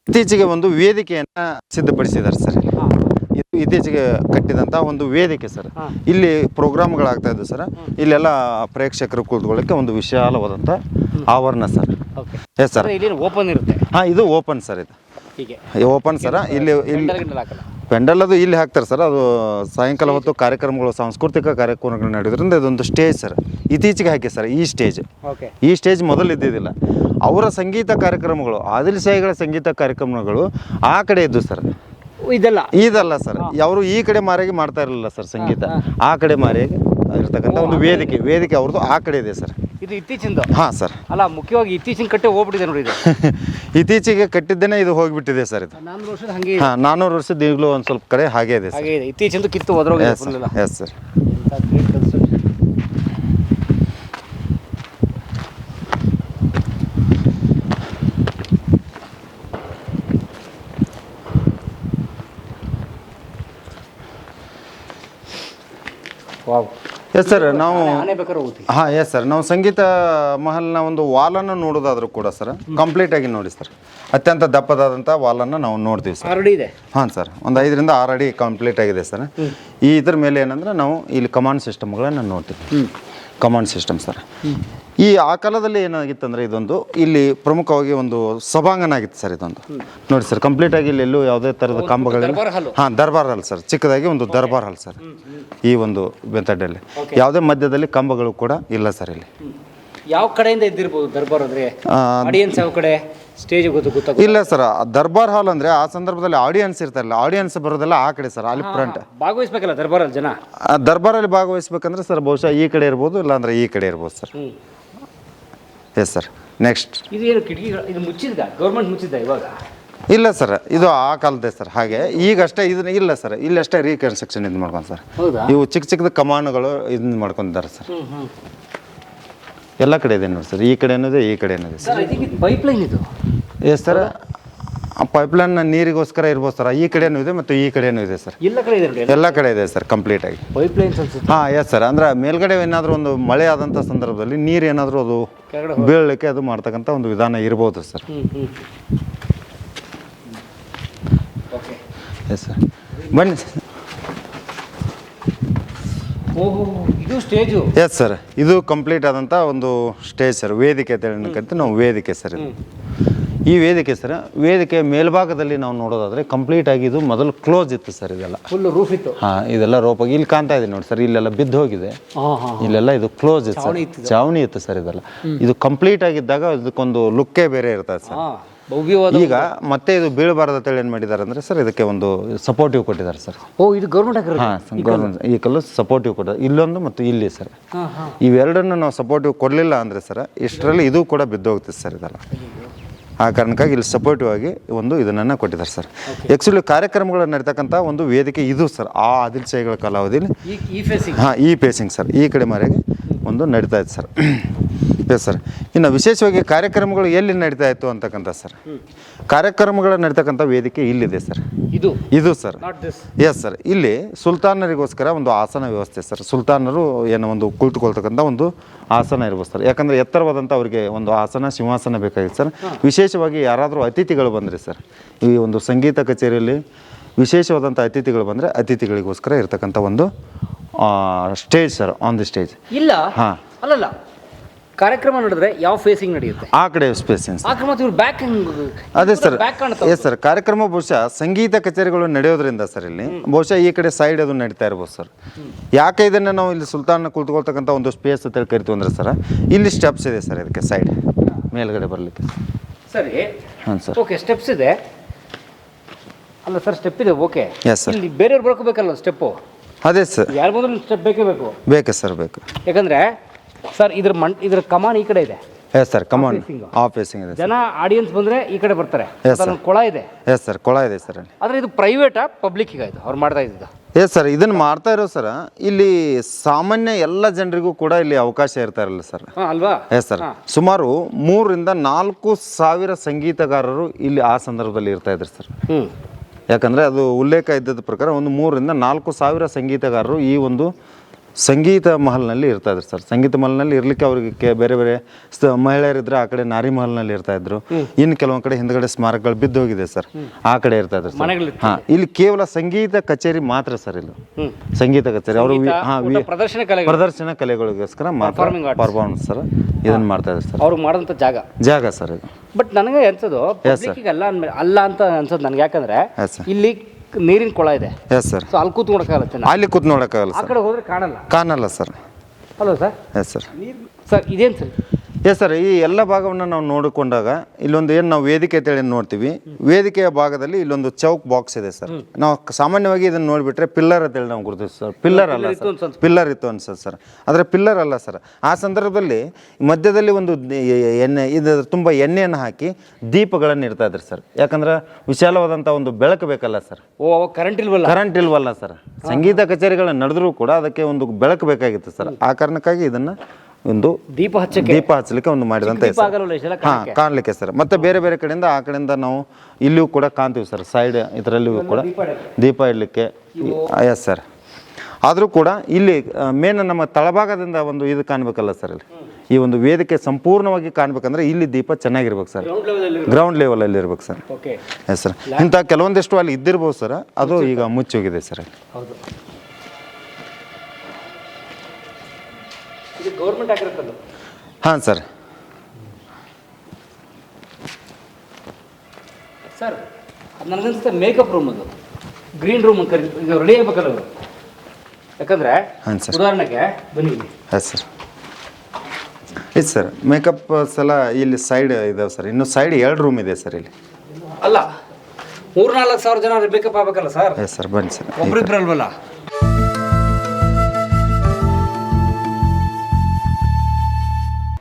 S1: ಇತ್ತೀಚೆಗೆ ಒಂದು ವೇದಿಕೆಯನ್ನು ಸಿದ್ಧಪಡಿಸಿದ್ದಾರೆ ಸರ್. ಇದು ಇತ್ತೀಚೆಗೆ ಕಟ್ಟಿದಂಥ ಒಂದು ವೇದಿಕೆ ಸರ್. ಇಲ್ಲಿ ಪ್ರೋಗ್ರಾಮ್ಗಳಾಗ್ತಾ ಇದ್ದು ಸರ್. ಇಲ್ಲೆಲ್ಲ ಪ್ರೇಕ್ಷಕರು ಕೂತ್ಕೊಳ್ಳಕ್ಕೆ ಒಂದು ವಿಶಾಲವಾದಂಥ ಆವರಣ ಸರ್. ಎಸ್ ಸರ್
S2: ಇಲ್ಲಿ ಓಪನ್ ಇರುತ್ತೆ?
S1: ಹಾಂ ಇದು ಓಪನ್ ಸರ್ ಇದು.
S2: ಹೀಗೆ.
S1: ಓಪನ್ ಸರ್ ಇಲ್ಲಿ ಇಲ್ಲಿ ಪೆಂಡಲ್ ಅದು ಇಲ್ಲಿ ಹಾಕ್ತಾರೆ ಸರ್ ಅದು ಸಾಯಂಕಾಲ ಹೊತ್ತು ಕಾರ್ಯಕ್ರಮಗಳು ಸಾಂಸ್ಕೃತಿಕ ಕಾರ್ಯಕ್ರಮಗಳು ನಡೆಯೋದ್ರಿಂದ ಇದೊಂದು ಸ್ಟೇಜ್ ಸರ್ ಇತ್ತೀಚೆಗೆ ಹಾಕಿ ಸರ್ ಈ ಸ್ಟೇಜ್ ಈ ಸ್ಟೇಜ್ ಮೊದಲು ಇದ್ದಿದ್ದಿಲ್ಲ ಅವರ ಸಂಗೀತ ಕಾರ್ಯಕ್ರಮಗಳು ಆದಿಲ್ ಶಾಹಿಗಳ ಸಂಗೀತ ಕಾರ್ಯಕ್ರಮಗಳು ಆ ಕಡೆ ಇದ್ದು ಸರ್
S2: ಇದೆಲ್ಲ.
S1: ಇದಲ್ಲ ಸರ್. ಅವರು ಈ ಕಡೆ ಮಾರಿಗೆ ಮಾಡ್ತಾ ಇರಲಿಲ್ಲ ಸರ್ ಸಂಗೀತ. ಆ ಕಡೆ ಮಾರಿಗೆ ಇರ್ತಕ್ಕಂಥ ಒಂದು ವೇದಿಕೆ ವೇದಿಕೆ ಅವ್ರದ್ದು ಆ ಕಡೆ ಇದೆ ಸರ್.
S2: ಇದು ಇತ್ತೀಚಿಂದ?
S1: ಹಾಂ ಸರ್.
S2: ಅಲ್ಲ ಮುಖ್ಯವಾಗಿ ಇತ್ತೀಚಿನ ಕಟ್ಟೆ ಹೋಗ್ಬಿಟ್ಟಿದೆ ನೋಡಿ ಇದು.
S1: ಇತ್ತೀಚೆಗೆ ಕಟ್ಟಿದ್ದೇನೆ ಇದು ಹೋಗಿಬಿಟ್ಟಿದೆ ಸರ್ ಇದು.
S2: ನಾನ್ನೂರು ವರ್ಷದ ಹಂಗೆ.
S1: ಹಾಂ ನಾನ್ನೂರು ವರ್ಷದ ಈಗಲೂ ಒಂದು ಸ್ವಲ್ಪ ಕಡೆ ಹಾಗೆ ಇದೆ ಸರ್.
S2: ಹಾಗೆ ಇದೆ. ಇತ್ತೀಚಿಂದು ಕಿತ್ತು
S1: ಎಸ್ ಸರ್ ಎಸ್ ಸರ್ ನಾವು ಹಾ ಎಸ್ ಸರ್ ನಾವು ಸಂಗೀತ ಮಹಲ್ನ ಒಂದು ವಾಲನ್ನು ನೋಡೋದಾದ್ರೂ ಕೂಡ ಸರ್ ಕಂಪ್ಲೀಟ್ ಆಗಿ ನೋಡಿ ಸರ್ ಅತ್ಯಂತ ದಪ್ಪದಾದಂಥ ವಾಲನ್ನು ನಾವು ನೋಡ್ತೀವಿ ಸರ್
S2: ಇದೆ?
S1: ಹಾಂ ಸರ್ ಒಂದು ಐದರಿಂದ ಆರು ಅಡಿ ಕಂಪ್ಲೀಟ್ ಆಗಿದೆ ಸರ್ ಈ ಇದ್ರ ಮೇಲೆ ಏನಂದ್ರೆ ನಾವು ಇಲ್ಲಿ ಕಮಾಂಡ್ ಸಿಸ್ಟಮ್ಗಳನ್ನು ನೋಡ್ತೀವಿ. ಕಮಾಂಡ್ ಸಿಸ್ಟಮ್ ಸರ್ ಈ ಆ ಕಾಲದಲ್ಲಿ ಏನಾಗಿತ್ತಂದ್ರೆ ಇದೊಂದು ಇಲ್ಲಿ ಪ್ರಮುಖವಾಗಿ ಒಂದು ಸಭಾಂಗಣ ಆಗಿತ್ತು ಸರ್ ಇದೊಂದು. ನೋಡಿ ಸರ್ ಕಂಪ್ಲೀಟ್ ಆಗಿ ಇಲ್ಲಿ ಎಲ್ಲೂ ಯಾವುದೇ ಥರದ ಕಂಬಗಳಿಲ್ಲ ಹಾಂ ದರ್ಬಾರ್ ಹಾಲ್ ಸರ್ ಚಿಕ್ಕದಾಗಿ ಒಂದು ದರ್ಬಾರ್ ಹಾಲ್ ಸರ್. ಈ ಒಂದು ಮೆಥಡಲ್ಲಿ. ಯಾವುದೇ ಮಧ್ಯದಲ್ಲಿ ಕಂಬಗಳು ಕೂಡ ಇಲ್ಲ ಸರ್ ಇಲ್ಲಿ.
S2: ಯಾವ ಕಡೆಯಿಂದ ಇದ್ದಿರ್ಬೋದು ದರ್ಬಾರ್ ಅಂದ್ರೆ? ಆಡಿಯನ್ಸ್ ಯಾವ ಕಡೆ? ಸ್ಟೇಜ್ ಗೊತ್ತು
S1: ಇಲ್ಲ ಸರ್ ದರ್ಬಾರ್ ಹಾಲ್ ಅಂದ್ರೆ ಆ ಸಂದರ್ಭದಲ್ಲಿ ಆಡಿಯನ್ಸ್ ಇರ್ತಾರಲ್ಲ ಆಡಿಯನ್ಸ್ ಬರೋದಲ್ಲ ಆ ಕಡೆ ಸರ್ ಅಲ್ಲಿ ಫ್ರಂಟ್
S2: ಭಾಗವಹಿಸ್ಬೇಕಲ್ಲ ದರ್ಬಾರಲ್ಲಿ ಜನ?
S1: ದರ್ಬಾರ್ ಅಲ್ಲಿ ಭಾಗವಹಿಸ್ಬೇಕಂದ್ರೆ ಸರ್ ಬಹುಶಃ ಈ ಕಡೆ ಇರ್ಬೋದು ಇಲ್ಲಾಂದ್ರೆ ಈ ಕಡೆ ಇರ್ಬೋದು ಸರ್. ಎಸ್ ಸರ್ ನೆಕ್ಸ್ಟ್
S2: ಇದು ಏನು ಕಿಟಕಿಗಳು ಇದು ಮುಚ್ಚಿದ್ದ? ಗೌರ್ಮೆಂಟ್ ಮುಚ್ಚಿದ್ದ ಇವಾಗ?
S1: ಇಲ್ಲ ಸರ್ ಇದು ಆ ಕಾಲದ ಸರ್ ಹಾಗೆ. ಈಗಷ್ಟೇ ಇದನ್ನ ಇಲ್ಲ ಸರ್ ಇಲ್ಲಷ್ಟೇ ರೀಕನ್ಸ್ಟ್ರಕ್ಷನ್ ಇದು ಮಾಡ್ಕೊಂಡು ಸರ್
S2: ಹೌದಾ?
S1: ಇವು ಚಿಕ್ಕ ಚಿಕ್ಕದ ಕಮಾನುಗಳು ಇದನ್ನ ಮಾಡ್ಕೊಂಡಿದ್ದಾರೆ ಸರ್ ಎಲ್ಲ ಕಡೆ ಇದೆ ನೋಡಿ ಸರ್ ಈ ಕಡೆ ಇದೆ ಈ ಕಡೆನೂ ಇದೆ ಸರ್
S2: ಪೈಪ್ ಲೈನ್ ಇದು?
S1: ಎಸ್ ಸರ್ ಆ ಪೈಪ್ಲೈನ್ ನೀರಿಗೋಸ್ಕರ ಇರ್ಬೋದು ಸರ್ ಈ ಕಡೆನೂ ಇದೆ ಮತ್ತು ಈ ಕಡೆನೂ ಇದೆ ಸರ್
S2: ಎಲ್ಲ ಕಡೆ ಇದೆ ನೋಡಿ
S1: ಎಲ್ಲ ಕಡೆ ಇದೆ ಸರ್ ಕಂಪ್ಲೀಟಾಗಿ
S2: ಪೈಪ್ ಲೈನ್ಸ್ ಅನ್ಸುತ್ತೆ?
S1: ಹಾಂ ಎಸ್ ಸರ್ ಅಂದ್ರೆ ಮೇಲ್ಗಡೆ ಏನಾದರೂ ಒಂದು ಮಳೆ ಆದಂಥ ಸಂದರ್ಭದಲ್ಲಿ ನೀರು ಏನಾದರೂ ಅದು
S2: ಕೆಳಗಡೆ
S1: ಬೀಳಲಿಕ್ಕೆ ಅದು ಮಾಡ್ತಕ್ಕಂಥ ಒಂದು ವಿಧಾನ ಇರ್ಬೋದು ಸರ್
S2: ಓಕೆ
S1: ಎಸ್ ಸರ್ ಬನ್ನಿ
S2: ಓಹೋ ಇದು ಸ್ಟೇಜು
S1: ಎಸ್ ಸರ್ ಇದು ಕಂಪ್ಲೀಟ್ ಆದಂಥ ಒಂದು ಸ್ಟೇಜ್ ಸರ್ ವೇದಿಕೆ ಅಂತ ಹೇಳಿ ನಾವು ವೇದಿಕೆ ಸರ್ ಇದು. ಈ ವೇದಿಕೆ ಸರ್ ವೇದಿಕೆ ಮೇಲ್ಭಾಗದಲ್ಲಿ ನಾವು ನೋಡೋದಾದ್ರೆ ಕಂಪ್ಲೀಟ್ ಆಗಿ ಇದು ಮೊದಲು ಕ್ಲೋಸ್ ಇತ್ತು ಸರ್ ಇದೆಲ್ಲ.
S2: ಫುಲ್ ರೂಫ್ ಇತ್ತು.
S1: ಹಾಂ ಇದೆಲ್ಲ ರೋಪಾಗಿ ಇಲ್ಲಿ ಕಾಣ್ತಾ ಇದೆ ನೋಡಿ ಸರ್ ಇಲ್ಲೆಲ್ಲ ಬಿದ್ದು ಹೋಗಿದೆ. ಇಲ್ಲೆಲ್ಲ ಇದು ಕ್ಲೋಸ್ ಇತ್ತು ಸರ್.
S2: ಚಾವಣಿ ಇತ್ತು
S1: ಸರ್ ಇದೆಲ್ಲ. ಇದು ಕಂಪ್ಲೀಟ್ ಆಗಿದ್ದಾಗ ಇದಕ್ಕೊಂದು ಲುಕ್ಕೇ ಬೇರೆ ಇರ್ತದೆ ಸರ್. ಈಗ ಮತ್ತೆ ಇದು ಬೀಳಬಾರ್ದು ಅಂತೇಳಿ ಏನು ಮಾಡಿದ್ದಾರೆ ಅಂದರೆ ಸರ್ ಇದಕ್ಕೆ ಒಂದು ಸಪೋರ್ಟಿವ್ ಕೊಟ್ಟಿದ್ದಾರೆ ಸರ್.
S2: ಓ ಇದು ಗೌರ್ಮೆಂಟ್
S1: ಹಾಂ ಗೌರ್ಮೆಂಟ್ ಈ ಕಲ್ಲು ಸಪೋರ್ಟಿವ್ ಕೊಟ್ಟಿದ್ದಾರೆ. ಇಲ್ಲೊಂದು ಮತ್ತು ಇಲ್ಲಿ ಸರ್. ಇವೆರಡನ್ನು ನಾವು ಸಪೋರ್ಟಿವ್ ಕೊಡಲಿಲ್ಲ ಅಂದರೆ ಸರ್ ಇಷ್ಟರಲ್ಲಿ ಇದು ಕೂಡ ಬಿದ್ದೋಗ್ತದೆ ಸರ್ ಇದೆಲ್ಲ. ಆ ಕಾರಣಕ್ಕಾಗಿ ಇಲ್ಲಿ ಸಪೋರ್ಟಿವ್ ಆಗಿ ಒಂದು ಇದನ್ನು ಕೊಟ್ಟಿದ್ದಾರೆ ಸರ್ ಆ್ಯಕ್ಚುಲಿ ಕಾರ್ಯಕ್ರಮಗಳು ನಡೀತಕ್ಕಂಥ ಒಂದು ವೇದಿಕೆ ಇದು ಸರ್ ಆ ಆದಿಲ್ಶಾಹಿಗಳ ಕಾಲಾವಧಿಯಲ್ಲಿ
S2: ಈ ಈ ಫೇಸಿಂಗ್
S1: ಹಾಂ ಈ ಪೇಸಿಂಗ್ ಸರ್ ಈ ಕಡೆ ಮಾರಿಗೆ ಒಂದು ನಡೀತಾ ಇದೆ ಸರ್ ಎಸ್ ಸರ್. ಇನ್ನು ವಿಶೇಷವಾಗಿ ಕಾರ್ಯಕ್ರಮಗಳು ಎಲ್ಲಿ ನಡೀತಾ ಇತ್ತು ಅಂತಕ್ಕಂಥ ಸರ್. ಕಾರ್ಯಕ್ರಮಗಳು ನಡೀತಕ್ಕಂಥ ವೇದಿಕೆ ಇಲ್ಲಿದೆ ಸರ್.
S2: ಇದು?
S1: ಇದು ಸರ್. Yes sir. ಇಲ್ಲಿ ಸುಲ್ತಾನರಿಗೋಸ್ಕರ ಒಂದು ಆಸನ ವ್ಯವಸ್ಥೆ ಸರ್. ಸುಲ್ತಾನರು ಏನೋ ಒಂದು ಕುಳಿತುಕೊಳ್ತಕ್ಕಂಥ ಒಂದು ಆಸನ ಇರ್ಬೋದು ಸರ್. ಯಾಕಂದರೆ ಎತ್ತರವಾದಂಥ ಅವರಿಗೆ ಒಂದು ಆಸನ ಸಿಂಹಾಸನ ಬೇಕಾಗಿತ್ತು ಸರ್. ವಿಶೇಷವಾಗಿ ಯಾರಾದರೂ ಅತಿಥಿಗಳು ಬಂದರೆ ಸರ್ ಈ ಒಂದು ಸಂಗೀತ ಕಚೇರಿಯಲ್ಲಿ ವಿಶೇಷವಾದಂಥ ಅತಿಥಿಗಳು ಬಂದರೆ ಅತಿಥಿಗಳಿಗೋಸ್ಕರ ಇರತಕ್ಕಂಥ ಒಂದು stage sir on the stage
S2: ಇಲ್ಲ?
S1: ಹಾಂ.
S2: ಅಲ್ಲಲ್ಲ. ಕಾರ್ಯಕ್ರಮ ನಡೆದ್ರೆ ಯಾವ ಫೇಸಿಂಗ್ ನಡೆಯುತ್ತೆ?
S1: ಆ ಕಡೆ ಸ್ಪೇಸ್
S2: ಆ ಕ್ರಮ ಇವ್ರು ಬ್ಯಾಕ್
S1: ಅದೇ ಸರ್
S2: ಬ್ಯಾಕ್ ಕಾಣುತ್ತೆ
S1: ಎಸ್ ಸರ್ ಕಾರ್ಯಕ್ರಮ ಬಹುಶಃ ಸಂಗೀತ ಕಚೇರಿಗಳು ನಡೆಯೋದ್ರಿಂದ ಸರ್ ಇಲ್ಲಿ. ಬಹುಶಃ ಈ ಕಡೆ ಸೈಡ್ ಅದು ನಡೀತಾ ಇರ್ಬೋದು ಸರ್. ಯಾಕೆ ಇದನ್ನು ನಾವು ಇಲ್ಲಿ ಸುಲ್ತಾನ ಕುಳಿತುಕೊಳ್ತಕ್ಕಂಥ ಒಂದು ಸ್ಪೇಸ್ ಅಂತ ಹೇಳಿ ಕರಿತೀವಿ ಅಂದ್ರೆ ಸರ್ ಇಲ್ಲಿ ಸ್ಟೆಪ್ಸ್ ಇದೆ ಸರ್ ಇದಕ್ಕೆ ಸೈಡ್ ಮೇಲ್ಗಡೆ ಬರಲಿಕ್ಕೆ
S2: ಸರಿ.
S1: ಹಾಂ ಸರ್.
S2: ಓಕೆ ಸ್ಟೆಪ್ಸ್ ಇದೆ. ಅಲ್ಲ ಸರ್ ಸ್ಟೆಪ್ ಇದೆ ಓಕೆ
S1: ಎಸ್ ಸರ್
S2: ಇಲ್ಲಿ ಬೇರೆಯವ್ರು ಬರ್ಕೋಬೇಕಲ್ಲ ಸ್ಟೆಪ್ಪು
S1: ಅದೇ ಸರ್.
S2: ಯಾರು ಬಂದ್ರು ಸ್ಟೆಪ್ ಬೇಕೇ ಬೇಕು?
S1: ಬೇಕು ಸರ್ ಬೇಕು.
S2: ಯಾಕಂದ್ರೆ ಸರ್ ಇದ್ರ ಮಂಟ್ ಇದ್ರ ಕಮಾನ್ ಈ ಕಡೆ ಇದೆ.
S1: ಎಸ್ ಸರ್ ಕಮಾನ್ ಆಫೀಸಿಂಗ್ ಇದೆ
S2: ಜನ ಆಡಿಯನ್ಸ್ ಬಂದ್ರೆ ಈ ಕಡೆ ಬರ್ತಾರೆ. ಕೊಳ ಇದೆ.
S1: ಎಸ್ ಸರ್ ಕೊಳ ಇದೆ ಸರ್
S2: ಆದ್ರೆ ಇದು ಪ್ರೈವೇಟಾ ಪಬ್ಲಿಕ್ ಈಗ ಇದು? ಅವ್ರು ಮಾಡ್ತಾ ಇದ್ದಿದ್ದು.
S1: ಎಸ್ ಸರ್ ಇದನ್ನು ಮಾಡ್ತಾ ಇರೋ ಸರ್ ಇಲ್ಲಿ ಸಾಮಾನ್ಯ ಎಲ್ಲ ಜನರಿಗೂ ಕೂಡ ಇಲ್ಲಿ ಅವಕಾಶ ಇರ್ತಾ ಇರಲ್ಲ ಸರ್
S2: ಅಲ್ವಾ?
S1: ಎಸ್ ಸರ್ ಸುಮಾರು ಮೂರರಿಂದ ನಾಲ್ಕು ಸಾವಿರ ಸಂಗೀತಗಾರರು ಇಲ್ಲಿ ಆ ಸಂದರ್ಭದಲ್ಲಿ ಇರ್ತಾ ಇದ್ರು ಸರ್ ಯಾಕಂದರೆ ಅದು ಉಲ್ಲೇಖ ಇದ್ದದ ಪ್ರಕಾರ ಒಂದು ಮೂರರಿಂದ ನಾಲ್ಕು ಸಾವಿರ ಸಂಗೀತಗಾರರು ಈ ಒಂದು ಸಂಗೀತ ಮಹಲ್ನಲ್ಲಿ ಇರ್ತಾ ಇದ್ರು ಸರ್. ಸಂಗೀತ ಮಹಲ್ನಲ್ಲಿ ಇರ್ಲಿಕ್ಕೆ ಅವ್ರಿಗೆ ಕೆ- ಬೇರೆ ಬೇರೆ ಸ- ಮಹಿಳೆಯರಿದ್ರೆ ಆ ಕಡೆ ನಾರಿ ಮಹಲ್ನಲ್ಲಿ ಇರ್ತಾ ಇದ್ರು. ಇನ್ನು ಕೆಲವೊಂದು ಕಡೆ ಹಿಂದ್ಗಡೆ ಸ್ಮಾರಕಗಳು ಬಿದ್ದು ಹೋಗಿದೆ ಸರ್ ಆ ಕಡೆ ಇರ್ತಾ ಇದ್ರು ಸರ್. ಹಾಂ ಇಲ್ಲಿ ಕೇವಲ ಸಂಗೀತ ಕಚೇರಿ ಮಾತ್ರ ಸರ್ ಇಲ್ಲಿ. ಸಂಗೀತ ಕಚೇರಿ. ಅವರು
S2: ಊಟ ಪ್ರದರ್ಶನ
S1: ಪ್ರದರ್ಶನ ಕಲೆಗಳಿಗೋಸ್ಕರ ಮಾತ್ರ
S2: Performing arts.
S1: Performance sir. ಇದನ್ನು ಮಾಡ್ತಾ ಇದ್ದಾರೆ ಸರ್.
S2: ಅವ್ರು ಮಾಡೋಂಥ ಜಾಗ.
S1: ಜಾಗ ಸರ್ ಇದು.
S2: ಬಟ್ ನನಗೆ ಅನ್ಸೋದು ಅಲ್ಲ ಅಂತ ಅನ್ಸೋದು ನನಗೆ. ಯಾಕಂದ್ರೆ ಇಲ್ಲಿ ನೀರಿನ ಕೊಳ ಇದೆ.
S1: ಎಸ್ ಸರ್
S2: ಸೊ ಅಲ್ಲಿ ಕೂತ್ಕೊಳಕ್ಕಾಗಲ್ಲ ಚೆನ್ನಾಗಿ
S1: ಅಲ್ಲಿ ಕೂತ್ ನೋಡೋಕ್ಕಾಗಲ್ಲ
S2: ಆ
S1: ಸರ್
S2: ಕಡೆ ಹೋದ್ರೆ ಕಾಣಲ್ಲ.
S1: ಕಾಣಲ್ಲ sir
S2: hello sir
S1: yes sir
S2: sir ಇದೇನು ಸರ್
S1: ಎಸ್ ಸರ್ ಈ ಎಲ್ಲ ಭಾಗವನ್ನು ನಾವು ನೋಡಿಕೊಂಡಾಗ ಇಲ್ಲೊಂದು ಏನು ನಾವು ವೇದಿಕೆ ಅಂತೇಳಿ ನೋಡ್ತೀವಿ. ವೇದಿಕೆಯ ಭಾಗದಲ್ಲಿ ಇಲ್ಲೊಂದು ಚೌಕ್ ಬಾಕ್ಸ್ ಇದೆ ಸರ್ ನಾವು ಸಾಮಾನ್ಯವಾಗಿ ಇದನ್ನು ನೋಡಿಬಿಟ್ರೆ ಪಿಲ್ಲರ್ ಅಂತೇಳಿ ನಾವು ಗುರುತಿಸ್ತೀವಿ ಸರ್ ಪಿಲ್ಲರ್ ಅಲ್ಲ ಸರ್ ಪಿಲ್ಲರ್ ಇತ್ತು ಅನ್ಸತ್ ಸರ್ ಆದರೆ ಪಿಲ್ಲರ್ ಅಲ್ಲ ಸರ್ ಆ ಸಂದರ್ಭದಲ್ಲಿ ಮಧ್ಯದಲ್ಲಿ ಒಂದು ಎಣ್ಣೆ ಇದು ತುಂಬ ಎಣ್ಣೆಯನ್ನು ಹಾಕಿ ದೀಪಗಳನ್ನು ಇಡ್ತಾ ಇದ್ರಿ ಸರ್ ಯಾಕಂದ್ರೆ ವಿಶಾಲವಾದಂಥ ಒಂದು ಬೆಳಕು ಬೇಕಲ್ಲ ಸರ್
S2: ಓ ಕರೆಂಟ್ ಇಲ್ವಲ್ಲ?
S1: ಕರೆಂಟ್ ಇಲ್ವಲ್ಲ ಸರ್ ಸಂಗೀತ ಕಚೇರಿಗಳನ್ನು ನಡೆದ್ರೂ ಕೂಡ ಅದಕ್ಕೆ ಒಂದು ಬೆಳಕು ಬೇಕಾಗಿತ್ತು ಸರ್ ಆ ಕಾರಣಕ್ಕಾಗಿ ಇದನ್ನು ಒಂದು
S2: ದೀಪ ಹಚ್ಚಕ್ಕೆ
S1: ದೀಪ ಹಚ್ಚಲಿಕ್ಕೆ ಒಂದು
S2: ಮಾಡಿದಂತ
S1: ಹಾಂ ಕಾಣಲಿಕ್ಕೆ ಸರ್ ಮತ್ತೆ ಬೇರೆ ಬೇರೆ ಕಡೆಯಿಂದ ಆ ಕಡೆಯಿಂದ ನಾವು ಇಲ್ಲಿಯೂ ಕೂಡ ಕಾಣ್ತೀವಿ ಸರ್ ಸೈಡ್ ಇದರಲ್ಲಿಯೂ ಕೂಡ.
S2: ದೀಪ
S1: ಇಡಲಿಕ್ಕೆ. ಎಸ್ ಸರ್ ಆದರೂ ಕೂಡ ಇಲ್ಲಿ ಮೇನ್ ನಮ್ಮ ತಳಭಾಗದಿಂದ ಒಂದು ಇದು ಕಾಣಬೇಕಲ್ಲ ಸರ್ ಇಲ್ಲಿ. ಈ ಒಂದು ವೇದಿಕೆ ಸಂಪೂರ್ಣವಾಗಿ ಕಾಣ್ಬೇಕಂದ್ರೆ ಇಲ್ಲಿ ದೀಪ ಚೆನ್ನಾಗಿರ್ಬೇಕು ಸರ್
S2: ಗ್ರೌಂಡ್ ಲೆವೆಲಲ್ಲಿ
S1: ಇರ್ಬೇಕು? ಸರ್ ಎಸ್ ಸರ್ ಇಂಥ ಕೆಲವೊಂದಿಷ್ಟು ಅಲ್ಲಿ ಇದ್ದಿರ್ಬೋದು ಸರ್ ಅದು ಈಗ ಮುಚ್ಚೋಗಿದೆ ಸರ್ ಅಲ್ಲಿ
S2: ಹೌದು ಇದು ಗೌರ್ಮೆಂಟ್ ಆಗಿರುತ್ತಲ್ಲ
S1: ಹಾಂ ಸರ್.
S2: ಸರ್ ನನಗನ್ಸುತ್ತೆ ಮೇಕಪ್ ರೂಮ್ ಅದು. ಗ್ರೀನ್ ರೂಮ್ ಕರಿ ಈಗ ರೆಡಿ ಆಗ್ಬೇಕಲ್ಲ ಅವರು. ಯಾಕಂದ್ರೆ
S1: ಹಾಂ ಸರ್.
S2: ಉದಾಹರಣೆಗೆ ಬನ್ನಿ ಇಲ್ಲಿ.
S1: Yes sir. ಇದು ಸರ್ ಮೇಕಪ್ ಸಲ ಇಲ್ಲಿ ಸೈಡ್ ಇದಾವೆ ಸರ್. ಇನ್ನು ಸೈಡ್ ಎರಡು ರೂಮ್ ಇದೆ ಸರ್ ಇಲ್ಲಿ.
S2: ಅಲ್ಲ ಮೂರ್ನಾಲ್ಕು ಸಾವಿರ ಜನ ಮೇಕಪ್ ಆಗ್ಬೇಕಲ್ಲ ಸರ್?
S1: ಎಸ್ ಸರ್ ಬನ್ನಿ ಸರ್.
S2: ಒಬ್ರಿಬ್ರು ಅಲ್ವಲ್ಲ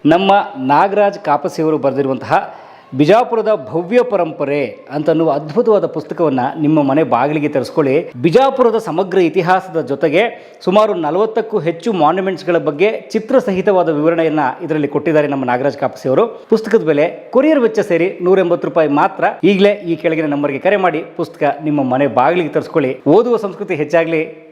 S2: ನಮ್ಮ ನಾಗರಾಜ್ ಕಾಪಸಿಯವರು ಬರೆದಿರುವಂತಹ ಬಿಜಾಪುರದ ಭವ್ಯ ಪರಂಪರೆ ಅಂತನ್ನುವ ಅದ್ಭುತವಾದ ಪುಸ್ತಕವನ್ನು ನಿಮ್ಮ ಮನೆ ಬಾಗಿಲಿಗೆ ತರಿಸ್ಕೊಳ್ಳಿ. ಬಿಜಾಪುರದ ಸಮಗ್ರ ಇತಿಹಾಸದ ಜೊತೆಗೆ ಸುಮಾರು ನಲವತ್ತಕ್ಕೂ ಹೆಚ್ಚು ಮಾನ್ಯುಮೆಂಟ್ಸ್ಗಳ ಬಗ್ಗೆ ಚಿತ್ರ ಸಹಿತವಾದ ವಿವರಣೆಯನ್ನು ಇದರಲ್ಲಿ ಕೊಟ್ಟಿದ್ದಾರೆ ನಮ್ಮ ನಾಗರಾಜ್ ಕಾಪಸಿ ಅವರು. ಪುಸ್ತಕದ ಬೆಲೆ ಕೊರಿಯರ್ ವೆಚ್ಚ ಸೇರಿ ನೂರ ರೂಪಾಯಿ ಮಾತ್ರ. ಈಗಲೇ ಈ ಕೆಳಗಿನ ನಂಬರ್ಗೆ ಕರೆ ಮಾಡಿ ಪುಸ್ತಕ ನಿಮ್ಮ ಮನೆ ಬಾಗಿಲಿಗೆ ತರಿಸ್ಕೊಳ್ಳಿ. ಓದುವ ಸಂಸ್ಕೃತಿ ಹೆಚ್ಚಾಗಲಿ.